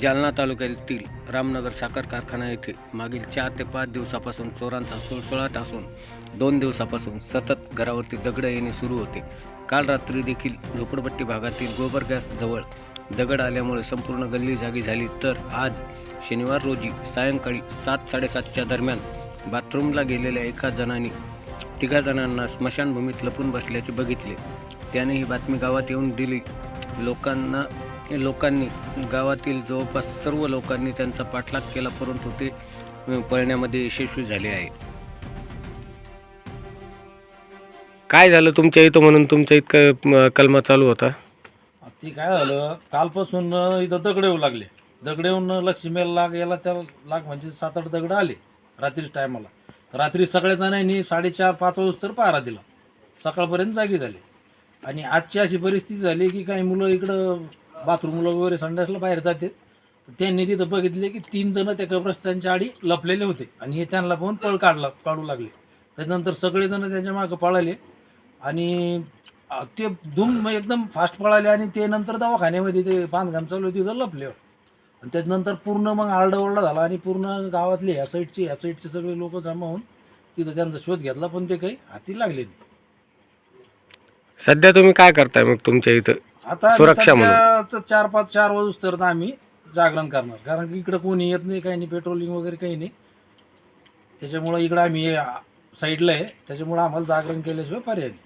जालना तालुक्यातील रामनगर साखर कारखाना येथे मागील चार ते पाच दिवसापासून चोरांचा सुळसुळाट असून दोन दिवसापासून सतत घरावरती दगड येणे सुरू होते. काल रात्री देखील झोपडपट्टी भागातील गोबर गॅस जवळ दगड आल्यामुळे संपूर्ण गल्ली जागी झाली. तर आज शनिवार रोजी सायंकाळी सात साडेसातच्या दरम्यान बाथरूमला गेलेल्या एका जणांनी तिघा जणांना स्मशानभूमीत लपून बसल्याचे बघितले. त्याने ही बातमी गावात येऊन दिली. लोकांना लोकांनी गावातील जवळपास सर्व लोकांनी त्यांचा पाठलाग केला परंतु ते पळण्यामध्ये यशस्वी झाले आहे. काय झालं तुमच्या इथं म्हणून? तुमच्या इतकं कलमा चालू होता? ती काय झालं कालपासून इथं दगड येऊ लागले. दगड येऊन लक्ष्मीला लाग याला त्या लाग म्हणजे सात आठ दगड आले रात्रीच टायमाला. रात्री सगळ्या जणांनी साडेचार पाच वाजता तर दिला. सकाळपर्यंत जागी झाले. आणि आजची अशी परिस्थिती झाली की काही मुलं इकडं बाथरूमला वगैरे संडासला बाहेर जाते. तर त्यांनी तिथं बघितले की तीन जण त्या कब्रस्तांच्या आडी लपलेले होते. आणि हे त्यांना पाहून पळ काढला काढू लागले. त्याच्यानंतर सगळेजण त्याच्या मागं पळाले. आणि ते धूम एकदम फास्ट पळाले आणि ते नंतर दवाखान्यामध्ये ते बांधकाम चालू होते तिथं लपले. आणि त्याच्यानंतर पूर्ण मग आरडाओरडा झाला आणि पूर्ण गावातले ह्या साईडचे ह्या साईडचे सगळे लोक जमा होऊन तिथं त्यांचा शोध घेतला पण ते काही हाती लागले नाही. सध्या तुम्ही काय करताय मग तुमच्या इथं? आता सुरक्षा सध्या च- चार पाच चार वाजूस तर आम्ही जागरण करणार. कारण की इकडं कोणी येत नाही काही नाही पेट्रोलिंग वगैरे काही नाही. त्याच्यामुळं इकडं आम्ही साईडला आहे. त्याच्यामुळं आम्हाला जागरण केल्याशिवाय पर्याय नाही.